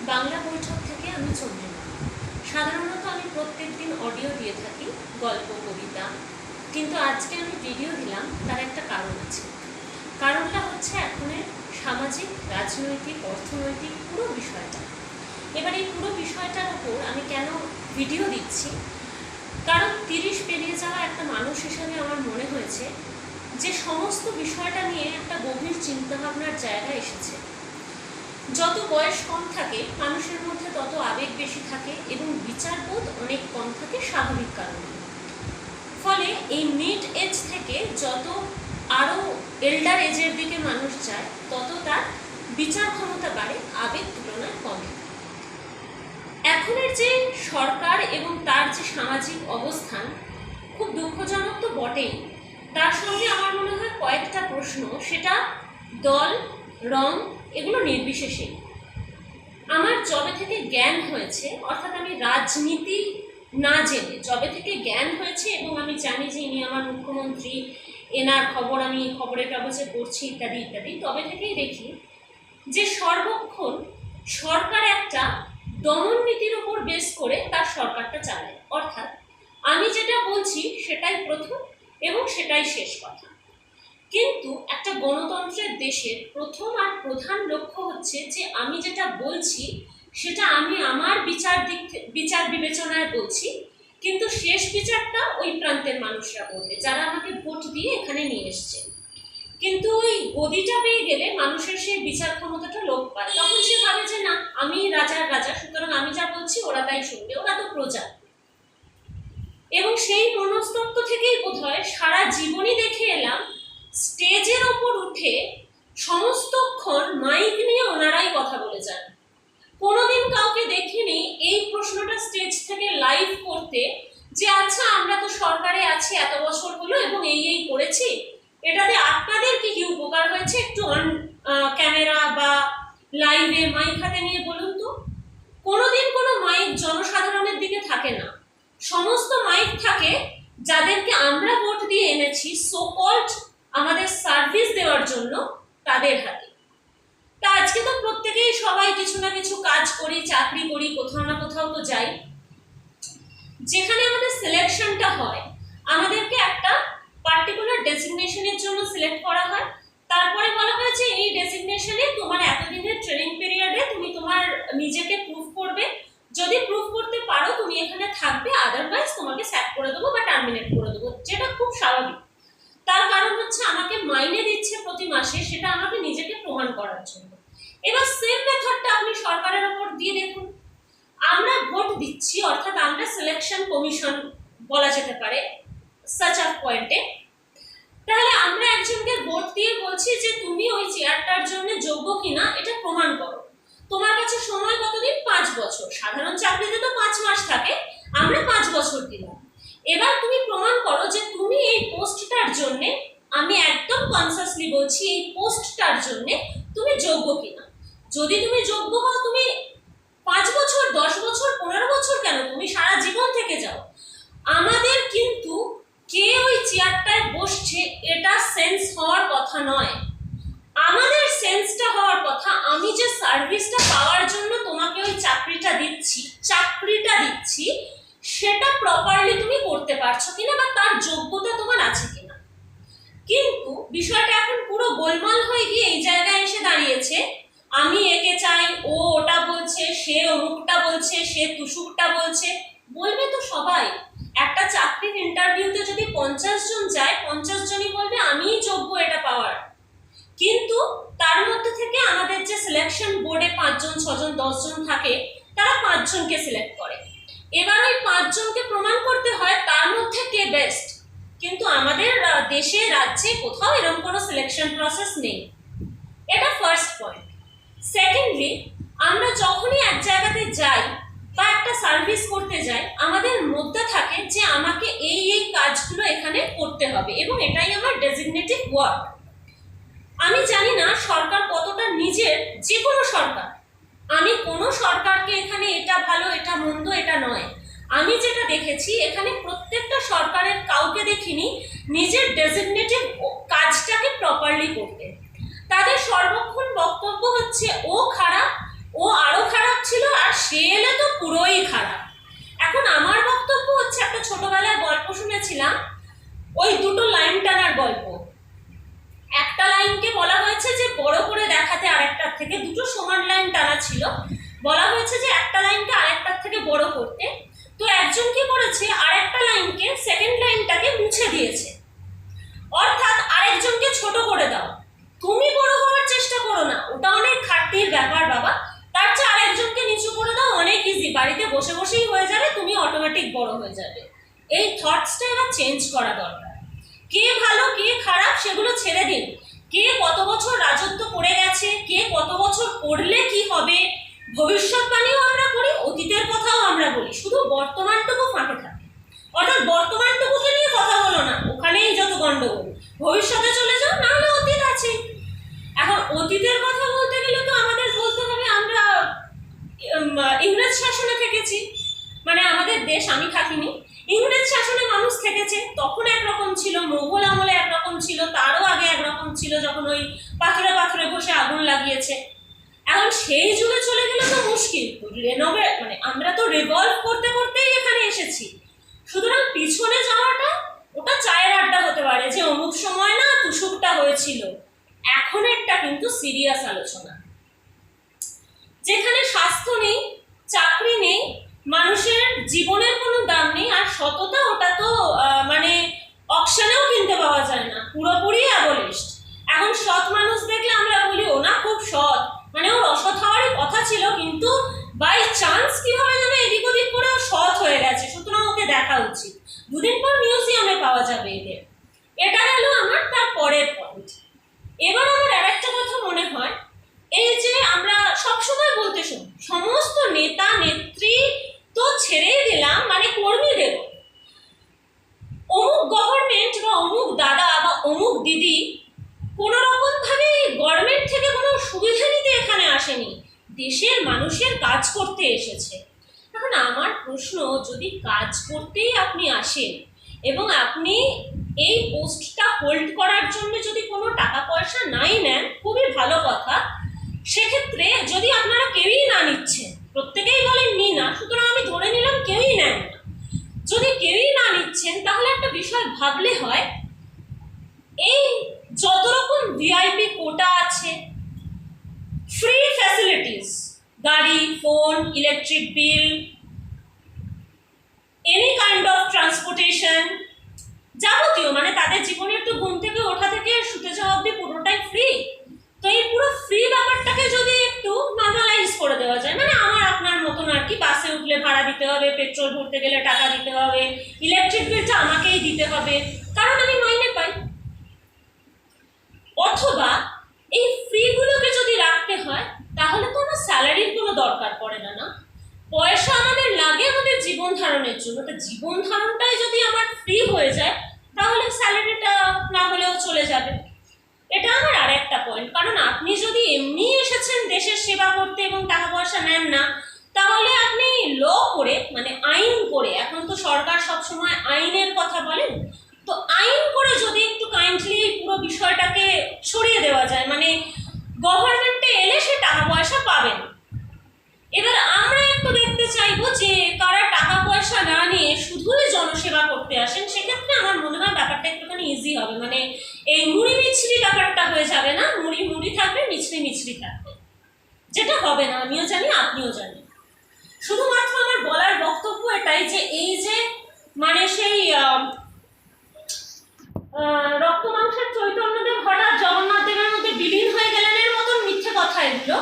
বাংলা বৈঠক থেকে আমি চন্দ্রিমা সাধারণত আমি প্রত্যেক দিন অডিও দিয়ে থাকি, গল্প, কবিতা। কিন্তু আজকে আমি ভিডিও দিলাম, তার একটা কারণ আছে। কারণটা হচ্ছে এখনের সামাজিক, রাজনৈতিক, অর্থনৈতিক পুরো বিষয়টা। এবার এই পুরো বিষয়টার ওপর আমি কেন ভিডিও দিচ্ছি? কারণ তিরিশ পেরিয়ে যাওয়া একটা মানুষ হিসাবে আমার মনে হয়েছে যে সমস্ত বিষয়টা নিয়ে একটা গভীর চিন্তাভাবনার জায়গা এসেছে। যত বয়স কম থাকে, মানুষের মধ্যে তত আবেগ বেশি থাকে এবং বিচারবোধ অনেক কম থাকে স্বাভাবিক কারণে। ফলে এই মিড এজ থেকে যত আরও এল্ডার এজের দিকে মানুষ যায়, তত তার বিচার ক্ষমতা বাড়ে, আবেগ তুলনায় কমে। এখনের যে সরকার এবং তার যে সামাজিক অবস্থান, খুব দুঃখজনক তো বটেই। তার সঙ্গে আমার মনে হয় কয়েকটা প্রশ্ন। সেটা দল, রং এগুলো নির্বিশেষে। আমার যবে থেকে জ্ঞান হয়েছে, অর্থাৎ আমি রাজনীতি না জেনে, যবে থেকে জ্ঞান হয়েছে এবং আমি জানি যে ইনি আমার মুখ্যমন্ত্রী, এনার খবর আমি খবরের কাগজে পড়ছি, ইত্যাদি ইত্যাদি, তবে থেকেই দেখি যে সর্বক্ষণ সরকার একটা দমন নীতির ওপর বেস করে তার সরকারটা চালায়। অর্থাৎ আমি যেটা বলছি সেটাই প্রথম এবং সেটাই শেষ কথা। কিন্তু একটা গণতন্ত্রের দেশের প্রথম আর প্রধান লক্ষ্য হচ্ছে যে আমি যেটা বলছি, সেটা আমি আমার বিচার দিক বিচার বিবেচনায় বলছি, কিন্তু শেষ বিচারটা ওই প্রান্তের মানুষরা করবে, যারা আমাকে ভোট দিয়ে এখানে নিয়ে এসছে। কিন্তু ওই গদিটা পেয়ে গেলে মানুষের সেই বিচার ক্ষমতাটা লোপ পায়। তখন সে ভাবে যে না, আমি রাজার রাজা, সুতরাং আমি যা বলছি ওরা তাই শুনবে, ওরা তো প্রজা। এবং সেই মনস্তত্ব থেকেই বোধ হয় সারা জীবনই দেখে এলাম স্টেজের ওপর উঠে সমস্তক্ষণ মাইক নিয়ে ওনারাই কথা বলে যান। কোনোদিন কাউকে দেখিনি এই প্রশ্নটা স্টেজ থেকে লাইভ করতে যে আচ্ছা আমরা তো সরকারে আছি এত বছর হলো এবং এই এই করেছি। এটাতে আপনাদের কি কি উপকার হয়েছে একটু অন ক্যামেরা বা লাইভে মাইক হাতে নিয়ে বলুন তো? কোনোদিন কোনো মাইক জনসাধারণের দিকে থাকে না। সমস্ত মাইক থাকে যাদেরকে আমরা ভোট দিয়ে এনেছি সো কল্ড আমাদের সার্ভিস দেওয়ার জন্য তাদের হাতে। তা আজকে তো প্রত্যেকেই সবাই কিছু না কিছু কাজ করি, চাকরি করি, কোথাও না কোথাও তো যাই। যেখানে আমাদের সিলেকশনটা হয়, আমাদেরকে একটা পার্টিকুলার ডেসিগনেশনের জন্য সিলেক্ট করা হয়। তারপরে বলা হয় যে এই ডেসিগনেশনে তোমার এতদিনের ট্রেনিং পিরিয়ডে তুমি তোমার নিজেকে প্রুফ করবে। যদি প্রুফ করতে পারো, তুমি এখানে থাকবে আদারওয়াইজ তোমাকে স্যাক করে দেবো বা টার্মিনেট করে দেবো, যেটা খুব স্বাভাবিক। তার কারণ হচ্ছে আমাকে মাইনে দিচ্ছে প্রতি মাসে, সেটা আমাকে নিজেকে প্রমাণ করার জন্য। এবার সেম মেথডটা আপনি সরকারের ওপর দিয়ে দেখুন। আমরা ভোট দিচ্ছি, অর্থাৎ আমরা সিলেকশন কমিশন বলা যেতে পারে সাচ আপ পয়েন্টে তাহলে আমরা একজনকে ভোট দিয়ে বলছি যে তুমি ওই চেয়ারটার জন্য যোগ্য কিনা, এটা প্রমাণ করো। তোমার কাছে সময় কতদিন? পাঁচ বছর। সাধারণ চাকরিতে তো পাঁচ মাস থাকে, আমরা পাঁচ বছর দিলাম। এবার তুমি প্রমাণ করো যে তুমি এই পোস্টটার জন্য, আমি একদম কনসাসলি বলছি, এই পোস্টটার জন্য তুমি যোগ্য কিনা। যদি তুমি যোগ্য হও, তুমি পাঁচ বছর, দশ বছর, পনেরো বছর কেন? তুমি সারা জীবন থেকে যাও। আমাদের কিন্তু কে ওই চেয়ারটায় বসছে, এটা সেন্স হওয়ার কথা নয়। আমাদের সেন্সটা হওয়ার কথা, আমি যে সার্ভিসটা পাওয়ার জন্য তোমাকে ওই চাকরিটা দিচ্ছি চাকরিটা দিচ্ছি সেটা প্রপারলি তুমি করতে পারছ কিনা বা তার যোগ্যতা তোমার আছে কিনা। কিন্তু বিষয়টা এখন পুরো গোলমাল হয়ে গিয়ে এই জায়গায় এসে দাঁড়িয়েছে। আমি একে চাই, ও ওটা বলছে, সে অমুকটা বলছে, সে তুসুকটা বলছে। বলবে তো সবাই। একটা চাকরির ইন্টারভিউতে যদি পঞ্চাশ জন যায়, পঞ্চাশ জনই বলবে, আমিই যোগ্য এটা পাওয়ার। কিন্তু তার মধ্যে থেকে আমাদের যে সিলেকশন বোর্ডে পাঁচজন, ছজন, দশজন থাকে, তারা পাঁচজনকে সিলেক্ট করে। এবার ওই পাঁচজনকে প্রমাণ করতে হয় তার মধ্যে কে বেস্ট কিন্তু আমাদের দেশে, রাজ্যে কোথাও এরকম কোনো সিলেকশন প্রসেস নেই। এটা ফার্স্ট পয়েন্ট সেকেন্ডলি আমরা যখনই এক জায়গাতে যাই বা একটা সার্ভিস করতে যাই, আমাদের মধ্যে থাকে যে আমাকে এই এই কাজগুলো এখানে করতে হবে এবং এটাই আমার ডেজিগনেটিভ ওয়ার্ক আমি জানি না সরকার কতটা নিজের যে কোনো সরকার আমি কোনো সরকারকে এখানে এটা ভালো, এটা মন্দ, এটা নয়। আমি যেটা দেখেছি, এখানে প্রত্যেকটা সরকারের কাউকে দেখিনি, নিজের ডেজিগনেটিভ কাজটাকে প্রপারলি করতে। তাদের সর্বক্ষণ বক্তব্য হচ্ছে, ও খারাপ, ও আরও খারাপ ছিল, আর সে এলে তো পুরোই খারাপ। এখন আমার বক্তব্য হচ্ছে, একটা ছোটবেলায় গল্প শুনেছিলাম, ওই দুটো লাইন টানার গল্প। একটা লাইনকে বলা হয়েছে যে বড় করে দেখাতে আরেকটার থেকে দুটো সমান লাইন টানা ছিল। বলা হয়েছে যে একটা লাইনকে আরেকটার থেকে বড় করতে। তো একজন কি করেছে? আরেকটা লাইনকে সেকেন্ড লাইনটাকে মুছে দিয়েছে। অর্থাৎ আরেকজনকে ছোট করে দাও। তুমি বড় হওয়ার চেষ্টা করো না। ওটা অনেক খাটনির ব্যাপার বাবা। তার চেয়ে আরেকজনকে নিচু করে দাও, অনেক ইজি বাড়িতে বসে বসেই হয়ে যাবে, তুমি অটোমেটিক বড় হয়ে যাবে। এই থটসটা এবার চেঞ্জ করা দরকার। কে ভালো, কে খারাপ সেগুলো ছেড়ে দিন। কে কত বছর রাজত্ব করে গেছে, কে কত বছর করলে কি হবে? ভবিষ্যৎবাণীও আমরা করি, অতীতের কথাও আমরা বলি। শুধু বর্তমানটুকু ফাঁকে থাকে। অর্থাৎ বর্তমানটুকুকে নিয়ে কথা বলো না, ওখানেই যত গন্ডগোল। ভবিষ্যতে চলে যাও, নাহলে অতীত আছে। এখন অতীতের কথা বলতে গেলে তো আমাদের বলতে হবে, আমরা ইংরেজ শাসনে থেকেছি। মানে আমাদের দেশ আমি থাকিনি। ইংরেজ শাসনে মানুষ থেকেছে, তখন একরকম ছিল মোগল আমলে একরকম ছিল, তারও আগে একরকম ছিল যখন ওই পাথরে পাথরে বসে আগুন লাগিয়েছে। এখন সেই যুগে চলে গেলে তো মুশকিল। রেনোভে মানে আমরা তো রিভলভ করতে করতেই এখানে এসেছি। সুতরাং পিছনে যাওয়াটা, ওটা চায়ের আড্ডা হতে পারে যে অমুক সময় না তুষুকটা হয়েছিল। এখন একটা কিন্তু সিরিয়াস আলোচনা। যেখানে স্বাস্থ্য নেই, চাকরি নেই মানুষের জীবনের কোনো দাম নেই, আর সততা ওটা তো মানে অকশনেও কিনতে পাওয়া যায় না, পুরোপুরি অ্যাবলিস্ট এখন সৎ মানুষ দেখলে আমরা বলি ও না খুব সৎ। মানে ওর অসৎ হওয়ারই কথা ছিল, কিন্তু বাই চান্স কীভাবে যেন এদিক ওদিক করে সৎ হয়ে গেছে, সুতরাং ওকে দেখা উচিত। দুদিন পর মিউজিয়ামে পাওয়া যাবে এদের। এটা গেল আমার তার পরের পয়েন্ট এবার আমার আর একটা কথা মনে হয়, এই যে আমরা সবসময় বলতে শুনি, সমস্ত নেতা, নেত্রী ছেড়েই দিলাম মানে কর্মীদেরও অমুক গভর্নমেন্ট বা অমুক দাদা বা অমুক দিদি কোনো রকমভাবে গভর্নমেন্ট থেকে কোনো সুবিধা নিতে এখানে আসেনি। দেশের মানুষের কাজ করতে এসেছে। এখন আমার প্রশ্ন, যদি কাজ করতেই আপনি আসেন এবং আপনি এই পোস্টটা হোল্ড করার জন্য যদি কোনো টাকা পয়সা নাই নেন, খুবই ভালো কথা। সেক্ষেত্রে যদি আপনারা কেউই না নিচ্ছেন প্রত্যেকেই বলেন, নি না, সুতরাং আমি ধরে নিলাম কেউই নেন না। যদি কেউই না নিচ্ছেন, তাহলে একটা বিষয় ভাবলে হয়, এই যত রকম ভিআইপি কোটা আছে ফ্রি ফ্যাসিলিটিস গাড়ি phone electric bill any kind of transportation যাবতীয় মানে তাদের জীবনের তো ঘুম থেকে ওঠা থেকে শুতে যাওয়া অব্দি পুরোটাই ফ্রি তো এই পুরো ফ্রি ব্যাপারটাকে যদি একটু নর্মালাইজ করে দেওয়া যায় মানে আমার আপনার মতন আর কি বাসে উঠলে ভাড়া দিতে হবে পেট্রোল ভরতে গেলে টাকা দিতে হবে ইলেকট্রিক বিলটা আমাকেই দিতে হবে, কারণ আমি মাইনে পাই। অথবা এই ফ্রিগুলোকে যদি রাখতে হয়, তাহলে তো আমার স্যালারির কোনো দরকার পড়ে না না? পয়সা আমাদের লাগে আমাদের জীবন ধারণের জন্য, তো জীবন ধারণটাই যদি আমার ফ্রি হয়ে যায়, তাহলে স্যালারিটা না হলেও চলে যাবে। এটা আমার আর একটা পয়েন্ট কারণ আপনি যদি এমনি এসেছেন দেশের সেবা করতে এবং টাকা পয়সা নেন না, তাহলে আপনি ল করে মানে আইন করে, এখন তো সরকার সবসময় আইনের কথা বলেন, তো আইন করে যদি একটু কাইন্ডলি পুরো বিষয়টাকে সরিয়ে দেওয়া যায় মানে গভর্নমেন্টে এলে সে টাকা পয়সা পাবেন এবার আমরা একটু দেখতে চাইব যে কারা টাকা পয়সা না নিয়ে শুধুই জনসেবা করতে আসেন, সেক্ষেত্রে আমার মনে হয় ব্যাপারটা একটুখানি ইজি হবে। মানে এই হয়ে যাবে না, মুড়ি মুড়ি থাকবে, মিছরি মিছরি থাকবে। যেটা হবে না, আমিও জানি, আপনিও জানি শুধুমাত্র আমার বলার বক্তব্য এটাই যে এই যে মানে সেই রক্ত মাংসের চৈতন্যদেব হঠাৎ জগন্নাথ দেবের মধ্যে বিলীন হয়ে গেলেন এর মতন মিথ্যে কথা এগুলো।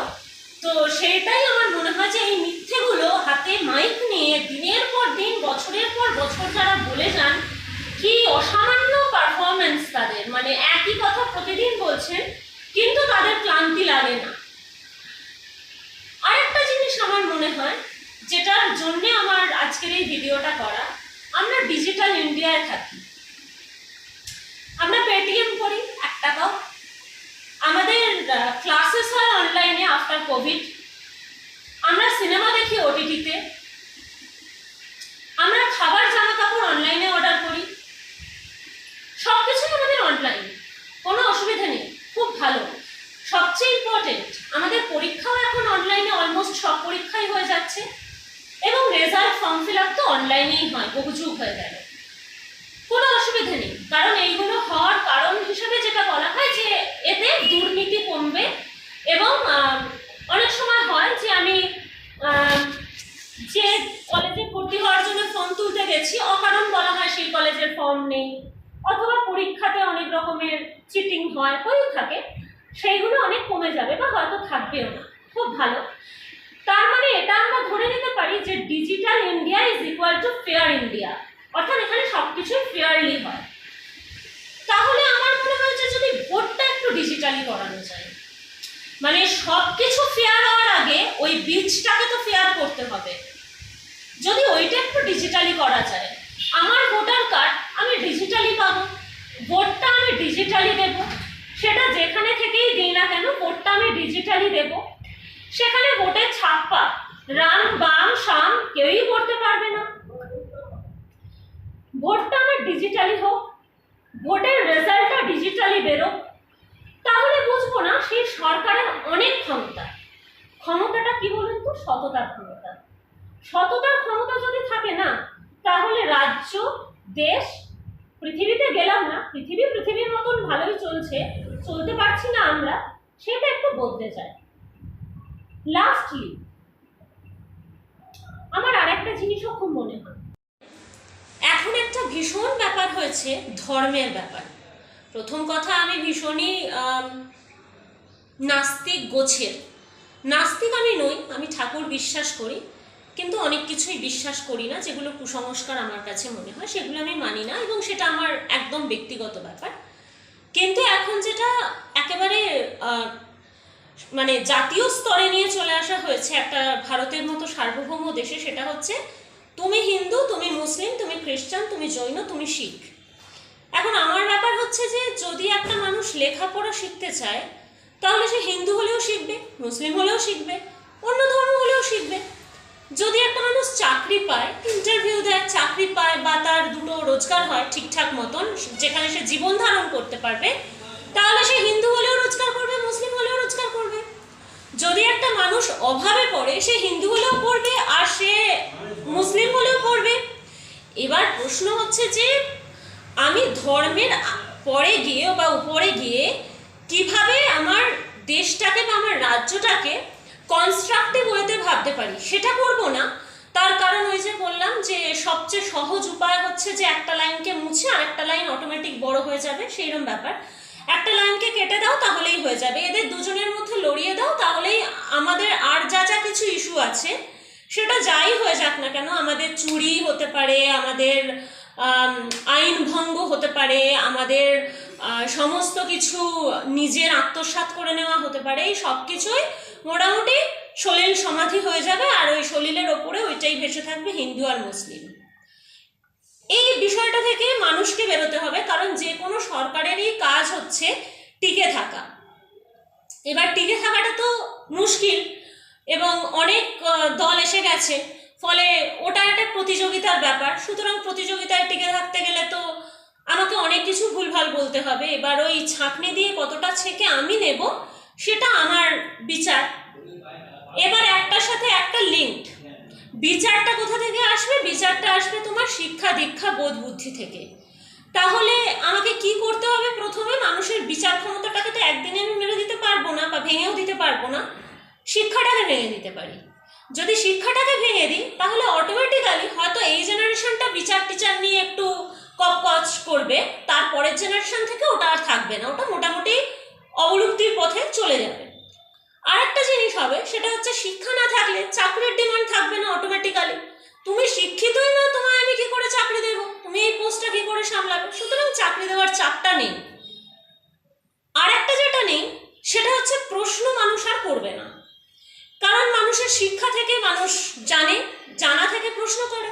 তো সেটাই আমার মনে হয় যে এই মিথ্যেগুলো হাতে মাইক নিয়ে দিনের পর দিন, বছরের পর বছর যারা বলে যান কি অসামান্য পারফরমেন্স তাদের। মানে একই কথা প্রতিদিন বলছেন, কিন্তু তাদের ক্লান্তি লাগে না। আরেকটা জিনিস আমার মনে হয়, যেটার জন্যে আমার আজকের এই ভিডিওটা করা, আমরা ডিজিটাল ইন্ডিয়ায় থাকি। আমরা পেটিএম করি, এক টাকাও। আমাদের ক্লাসেস হয় অনলাইনে আফটার কোভিড আমরা সিনেমা দেখি ওটিটিতে আমরা খাবার জামা কাপড় অনলাইনে অর্ডার করি। সব কিছুই আমাদের অনলাইন কোনো অসুবিধা নেই, খুব ভালো। সবচেয়ে ইম্পর্টেন্ট আমাদের পরীক্ষাও এখন অনলাইনে অলমোস্ট সব পরীক্ষাই হয়ে যাচ্ছে। এবং রেজাল্ট ফর্ম ফিল আপ তো অনলাইনেই হয়, বহুযুগ হয়ে গেল। কোনো অসুবিধা নেই, কারণ এইগুলো হওয়ার কারণ হিসেবে যেটা বলা হয় যে এতে দুর্নীতি কমবে এবং আহ, অনেক সময় হয় যে আমি আহ, যে কলেজে ভর্তি হওয়ার জন্য ফর্ম তুলতে গেছি অকারণ বলা হয় সেই কলেজের ফর্ম নেই অথবা পরীক্ষাতে অনেক রকমের চিটিং হয় হয়েও থাকে সেইগুলো অনেক কমে যাবে বা হয়তো থাকবেও না। খুব ভালো। তার মানে এটা আমরা ধরে নিতে পারি যে digital India is equal to fair India অর্থাৎ এখানে সব কিছুই ফেয়ারলি হয়। তাহলে আমার মনে হয় যে যদি ভোটটা একটু ডিজিটালি করানো যায় মানে সব কিছু ফেয়ার হওয়ার আগে ওই বীজটাকে তো ফেয়ার করতে হবে। যদি ওইটা একটু ডিজিটালি করা যায়, আমার ভোটার কার্ড আমি ডিজিটালি পাবো। ভোটটা আমি ডিজিটালি দেব। সেটা যেখানে থেকেই দিই না কেন ভোটটা আমি ডিজিটালি দেব। সেখানে ভোটের ছাপ্পা রাম বাম শাম কেউই করতে পারবে না। ভোটটা আমার ডিজিটালি হোক ভোটের রেজাল্টটা ডিজিটালি বেরোক, তাহলে বুঝব না সেই সরকারের অনেক ক্ষমতা। ক্ষমতাটা কি বলুন তো? সততার ক্ষমতা। সততার ক্ষমতা যদি থাকে না, তাহলে রাজ্য, দেশ, পৃথিবীতে গেলাম না। পৃথিবী পৃথিবীর মতন ভালোই চলছে। চলতে পারছি না আমরা, সেটা একটু বলতে চাই লাস্টলি আমার আরেকটা জিনিসও খুব মনে হয়। এখন একটা ভীষণ ব্যাপার হয়েছে, ধর্মের ব্যাপার। প্রথম কথা, আমি ভীষণই নাস্তিক গোছের। নাস্তিক আমি নই, আমি ঠাকুর বিশ্বাস করি, কিন্তু অনেক কিছুই বিশ্বাস করি না, যেগুলো কুসংস্কার আমার কাছে মনে হয়, সেগুলো আমি মানি না, এবং সেটা আমার একদম ব্যক্তিগত ব্যাপার। কিন্তু এখন যেটা একেবারে মানে জাতীয় স্তরে নিয়ে চলে আসা হয়েছে একটা ভারতের মতো সার্বভৌম দেশে, সেটা হচ্ছে তুমি হিন্দু, তুমি মুসলিম, তুমি খ্রিস্টান, তুমি জৈন, তুমি শিখ। এখন আমার ব্যাপার হচ্ছে যে যদি একটা মানুষ লেখাপড়া শিখতে চায়, তাহলে সে হিন্দু হলেও শিখবে, মুসলিম হলেও শিখবে, অন্য ধর্ম হলেও শিখবে। যদি একটা মানুষ চাকরি পায় ইন্টারভিউ দেয়, চাকরি পায় বা তার দুটো রোজগার হয় ঠিকঠাক মতন, যেখানে সে জীবন ধারণ করতে পারবে, তাহলে সে হিন্দু হলেও রোজগার করবে, মুসলিম হলেও রোজগার করবে। যদি একটা মানুষ অভাবে পড়ে, সে হিন্দু হলেও পড়বে আর সে মুসলিম হলেও পড়বে। এবার প্রশ্ন হচ্ছে যে, আমি ধর্মের পরে গিয়ে বা উপরে গিয়ে কীভাবে আমার দেশটাকে বা আমার রাজ্যটাকে কনস্ট্রাকটিভ ওয়েতে ভাবতে পারি। সেটা করব না। তার কারণ ওই যে বললাম যে সবচেয়ে সহজ উপায় হচ্ছে যে একটা লাইনকে মুছে আর একটা লাইন অটোমেটিক বড় হয়ে যাবে সেইরকম ব্যাপার। একটা লাইনকে কেটে দাও, তাহলেই হয়ে যাবে। এদের দুজনের মধ্যে লড়িয়ে দাও, তাহলেই আমাদের আর যা যা কিছু ইস্যু আছে, সেটা যাই হয়ে যাক না কেন, আমাদের চুরি হতে পারে, আমাদের আইন ভঙ্গ হতে পারে, আমাদের সমস্ত কিছু নিজের আত্মসাৎ করে নেওয়া হতে পারে, এই সব কিছুই মোটামুটি সলিল সমাধি হয়ে যাবে আর ওই সলিলের ওপরে ওইটাই ভেসে থাকবে হিন্দু আর মুসলিম। এই বিষয়টা থেকে মানুষকে বেরোতে হবে, কারণ যে কোনো সরকারেরই কাজ হচ্ছে টিকে থাকা। এবার টিকে থাকাটা তো মুশকিল এবং অনেক দল এসে গেছে, ফলে ওটা একটা প্রতিযোগিতার ব্যাপার। সুতরাং প্রতিযোগিতায় টিকে থাকতে গেলে তো আমাকে অনেক কিছু ভুলভাল বলতে হবে। এবার ওই ছাঁকনি দিয়ে কতটা ছেঁকে আমি নেব সেটা আমার বিচার। এবার একটার সাথে একটা লিঙ্কড বিচারটা কোথা থেকে আসবে? বিচারটা আসবে তোমার শিক্ষা, দীক্ষা, বোধ, বুদ্ধি থেকে। তাহলে আমাকে কি করতে হবে প্রথমে? মানুষের বিচার ক্ষমতাটাকে তো একদিনে আমি মেরে দিতে পারব না বা ভেঙেও দিতে পারব না। শিক্ষাটাকে ভেঙে দিতে পারি। যদি শিক্ষাটাকে ভেঙে দিই, তাহলে অটোমেটিক্যালি হয়তো এই জেনারেশনটা বিচার টিচার নিয়ে একটু কপকচ করবে। তারপরের জেনারেশন থেকে ওটা আর থাকবে না। ওটা মোটামুটি অবলুপ্তির পথে চলে যাবে। আরেকটা জিনিস হবে, সেটা হচ্ছে শিক্ষা না থাকলে চাকরির ডিমান্ড থাকবে না অটোমেটিক্যালি তুমি শিক্ষিতই না তোমায় আমি কি করে চাকরি দেব? তুমি এই পোস্টটা কি করে সামলাবে? সুতরাং চাকরি দেওয়ার চাপটা নেই। আরেকটা যেটা নেই, সেটা হচ্ছে প্রশ্ন মানুষ আর করবে না। কারণ মানুষের শিক্ষা থেকে মানুষ জানে, জানা থেকে প্রশ্ন করে।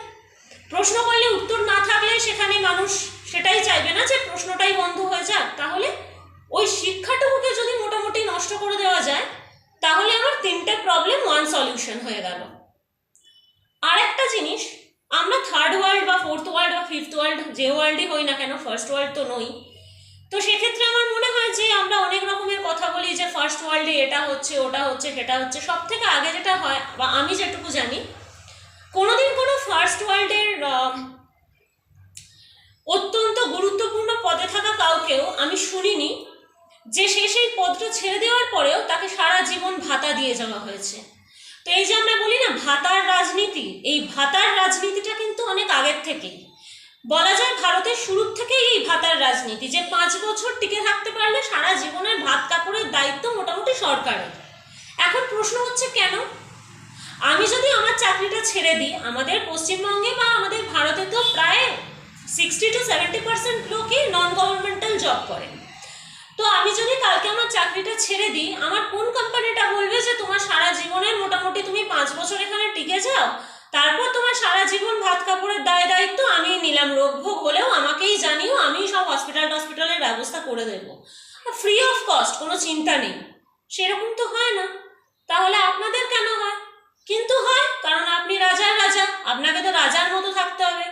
প্রশ্ন করলে উত্তর না থাকলে সেখানে মানুষ সেটাই চাইবে না যে প্রশ্নটাই ফার্স্ট ওয়ার্ল্ড তো নই। তো সেক্ষেত্রে আমার মনে হয় যে আমরা অনেক রকমের কথা বলি যে ফার্স্ট ওয়ার্ল্ডে এটা হচ্ছে, ওটা হচ্ছে, সেটা হচ্ছে। সব থেকে আগে যেটা হয়, বা আমি যেটুকু জানি, কোনোদিন কোনো ফার্স্ট ওয়ার্ল্ডের অত্যন্ত গুরুত্বপূর্ণ পদে থাকা কাউকেও আমি শুনিনি যে সে সেই পদটা ছেড়ে দেওয়ার পরেও তাকে সারা জীবন ভাতা দিয়ে যাওয়া হয়েছে। তো এই যে আমরা বলি না ভাতার রাজনীতি, এই ভাতার রাজনীতিটা কিন্তু অনেক আগের থেকেই। বলা যায় ভারতের শুরুর থেকেই এই ভাতার রাজনীতি, যে পাঁচ বছর টিকে থাকতে পারলে সারা জীবনের ভাত কাপড়ের দায়িত্ব মোটামুটি সরকারের। এখন প্রশ্ন হচ্ছে কেন? আমি যদি আমার চাকরিটা ছেড়ে দিই, আমাদের পশ্চিমবঙ্গে বা আমাদের ভারতে তো প্রায় সিক্সটি টু সেভেন্টি পার্সেন্ট লোকই নন গভর্নমেন্টাল জব করে তো আমি যদি কালকে আমার চাকরিটা ছেড়ে দিই, আমার কোন কোম্পানিটা বলবে যে তোমার সারা জীবনের মোটামুটি তুমি পাঁচ বছর এখানে টিকে যাও? তারপর তোমার সারা জীবন ভাত কাপড়ের দায় দায়িত্ব আমি নিলাম। রোগ ভোগ হলেও আমাকেই জানিও আমি সব হসপিটাল টসপিটালের ব্যবস্থা করে দেবো। ফ্রি অফ কস্ট কোনো চিন্তা নেই। সেরকম তো হয় না। তাহলে আপনাদের কেন হয়? কিন্তু হয়, কারণ আপনি রাজার রাজা। আপনাকে তো রাজার মতো থাকতে হবে।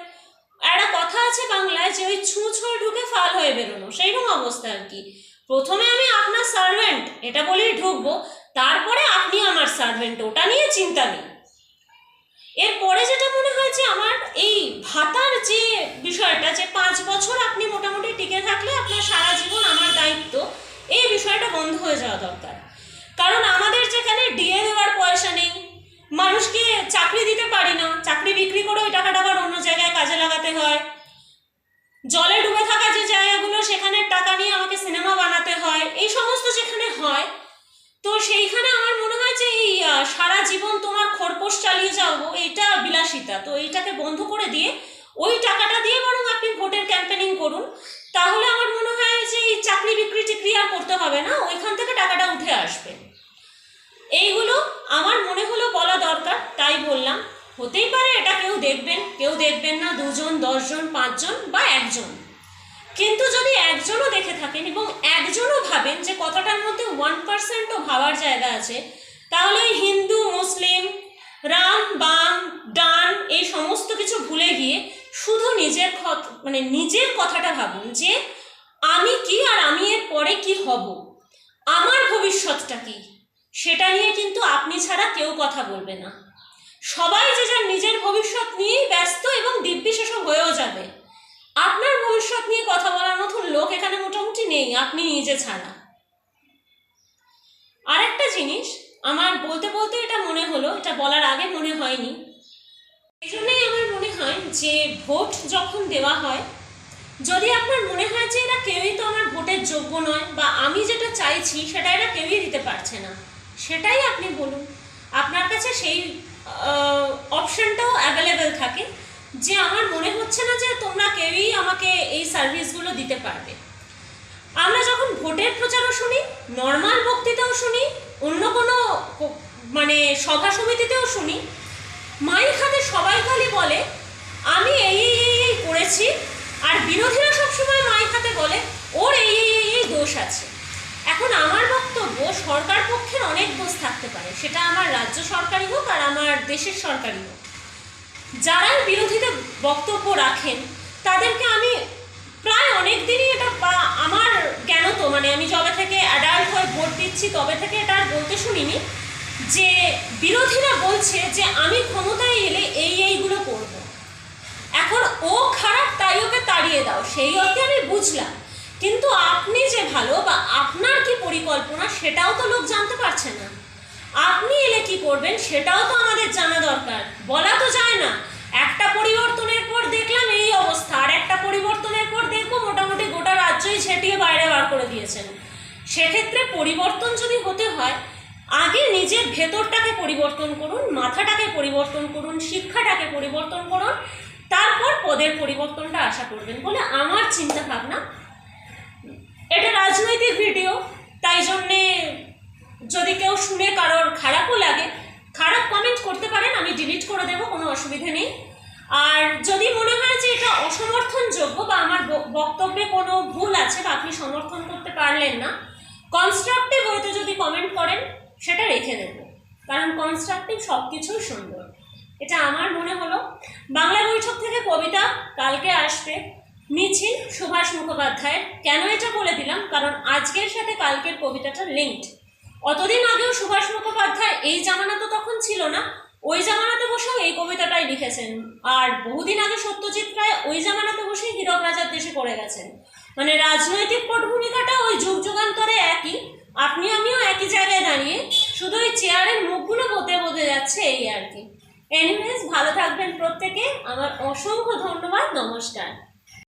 একটা কথা আছে বাংলায়, যে ওই হয়ে ঢুকে ফাল হয়ে বেরোনো, সেইরকম অবস্থা আর কি। প্রথমে আমি আপনার সার্ভেন্ট এটা বলেই ঢুকবো, তারপরে আপনি আমার সার্ভেন্ট ওটা নিয়ে চিন্তা নেই। এরপরে যেটা মনে হয় যে আমার এই ভাতার যে বিষয়টা, যে পাঁচ বছর আপনি মোটামুটি টিকে থাকলে আপনার সারা জীবন আমার দায়িত্ব, এই বিষয়টা বন্ধ হয়ে যাওয়া দরকার। কারণ আমাদের যেখানে ডিএ দেওয়ার পয়সা নেই, মানুষকে চাকরি দিতে পারি না, চাকরি বিক্রি করে ওই টাকাটা আবার অন্য জায়গায় কাজে লাগাতে হয়। জলে ডুবে থাকা যে জায়গাগুলো সেখানে টাকা নিয়ে আমাকে সিনেমা বানাতে হয় এই সমস্ত যেখানে হয় তো সেইখানে আমার মনে হয় যে এই সারা জীবন তোমার খোরপোশ চালিয়ে যাব এইটা বিলাসিতা। তো এইটাকে বন্ধ করে দিয়ে ওই টাকাটা দিয়ে বরং আপনি ভোটের ক্যাম্পেনিং করুন। তাহলে আমার মনে হয় যে এই চাকরি বিক্রি টিক্রি আর করতে হবে না, ওইখান থেকে টাকাটা উঠে আসবে। এইগুলো আমার মনে হলো বলা দরকার, তাই বললাম। হতেই পারে এটা কেউ দেখবেন কেউ দেখবেন না, দুজন, দশজন, পাঁচজন বা একজন। কিন্তু যদি একজনও দেখে থাকেন এবং একজনও ভাবেন যে কথাটার মধ্যে ওয়ান পার্সেন্টও ভাবার জায়গা আছে, তাহলে হিন্দু, মুসলিম, রাম, বাম, ডান, এই সমস্ত কিছু ভুলে গিয়ে শুধু নিজের মানে নিজের কথাটা ভাবুন যে আমি কি আর আমি এর পরে কি হব? আমার ভবিষ্যৎটা কি? সেটা নিয়ে কিন্তু আপনি ছাড়া কেউ কথা বলবে না। সবাই যে যার নিজের ভবিষ্যৎ নিয়েই ব্যস্ত এবং দিব্যি হয়েও যাবে। আপনার ভবিষ্যৎ নিয়ে কথা বলার মতন লোক এখানে মোটামুটি নেই, আপনি নিজে ছাড়া। আরেকটা জিনিস, আমার বলতে বলতে এটা মনে হলো, এটা বলার আগে মনে হয়নি। এই জন্যই আমার মনে হয় যে ভোট যখন দেওয়া হয়, যদি আপনার মনে হয় যে এরা কেউই তো আমার ভোটের যোগ্য নয়, বা আমি যেটা চাইছি সেটা এরা কেউই দিতে পারছে না, সেটাই আপনি বলুন। আপনার কাছে সেই অপশানটাও অ্যাভেলেবেল থাকে। যে আমার মনে হচ্ছে না যে তোমরা কেউই আমাকে এই সার্ভিসগুলো দিতে পারবে। আমরা যখন ভোটের প্রচারও শুনি নর্মাল বক্তৃতাও শুনি, অন্য কোনো মানে সভা সমিতিতেও শুনি, মাইক হাতে সবাই খালি বলে, আমি এই এই করেছি। আর বিরোধীরা সবসময় মাইক হাতে বলে, ওর এই এই এই দোষ আছে। এখন আমার বক্তব্য সরকার পক্ষের অনেক দোষ থাকতে পারে। সেটা আমার রাজ্য সরকারি হোক আর আমার দেশের সরকারি হোক। যারাই বিরোধীতে বক্তব্য রাখেন, তাদেরকে আমি প্রায় অনেক দিনই এটা আমার তো মানে আমি যবে থেকে অ্যাডাল্ট হয়ে ভোট দিচ্ছি, তবে থেকে এটা আর বলতে শুনিনি যে বিরোধীরা বলছে যে আমি ক্ষমতায় এলে এই এইগুলো করব। এখন ও খারাপ, তাই ওকে তাড়িয়ে দাও, সেই অর্থে আমি বুঝলাম। কিন্তু আপনি যে ভালো বা আপনার কি পরিকল্পনা, সেটাও তো লোক জানতে পারছে না। আপনি এলে কি করবেন সেটাও তো আমাদের জানা দরকার। বলা তো যায় না। একটা পরিবর্তনের পর দেখলাম এই অবস্থা, আর একটা পরিবর্তনের পর দেখব মোটামুটি গোটা রাজ্যই ছেটিয়ে বাইরে বার করে দিয়েছেন। সেক্ষেত্রে পরিবর্তন যদি হতে হয়, আগে নিজের ভেতরটাকে পরিবর্তন করুন, মাথাটাকে পরিবর্তন করুন, শিক্ষাটাকে পরিবর্তন করুন, তারপর পদের পরিবর্তনটা আশা করবেন বলে আমার চিন্তা ভাবনা এটা রাজনৈতিক ভিডিও, তাই জন্যে যদি কেউ শুনে কারোর খারাপও লাগে, খারাপ কমেন্ট করতে পারেন, আমি ডিলিট করে দেবো, কোনো অসুবিধে নেই। আর যদি মনে হয় যে এটা অসমর্থনযোগ্য বা আমার বক্তব্যে কোনো ভুল আছে বা আপনি সমর্থন করতে পারলেন না কনস্ট্রাকটিভ হয়তো যদি কমেন্ট করেন, সেটা রেখে দেবো। কারণ কনস্ট্রাকটিভ সব কিছুই সুন্দর। এটা আমার মনে হলো। বাংলা বৈঠক থেকে কবিতা কালকে আসবে। মিছিল সুভাষ মুখোপাধ্যায়ের। কেন এটা বলে দিলাম? কারণ আজকের সাথে কালকের কবিতাটা লিঙ্কড অতদিন আগেও সুভাষ মুখোপাধ্যায় এই জামানা তো তখন ছিল না। ওই জামানাতে বসেও এই কবিতাটাই লিখেছেন। আর বহুদিন আগে সত্যজিৎ রায় ওই জামানাতে বসেই হীরক রাজার দেশে পড়ে গেছেন। মানে রাজনৈতিক পটভূমিকাটা ওই যুগ যুগান্তরে একই, আপনি আমিও একই জায়গায় দাঁড়িয়ে শুধু ওই চেয়ারের মুখগুলো বদলে বদলে যাচ্ছে এই আর কি। এনিওয়েজ ভালো থাকবেন প্রত্যেকে। আমার অসংখ্য ধন্যবাদ, নমস্কার।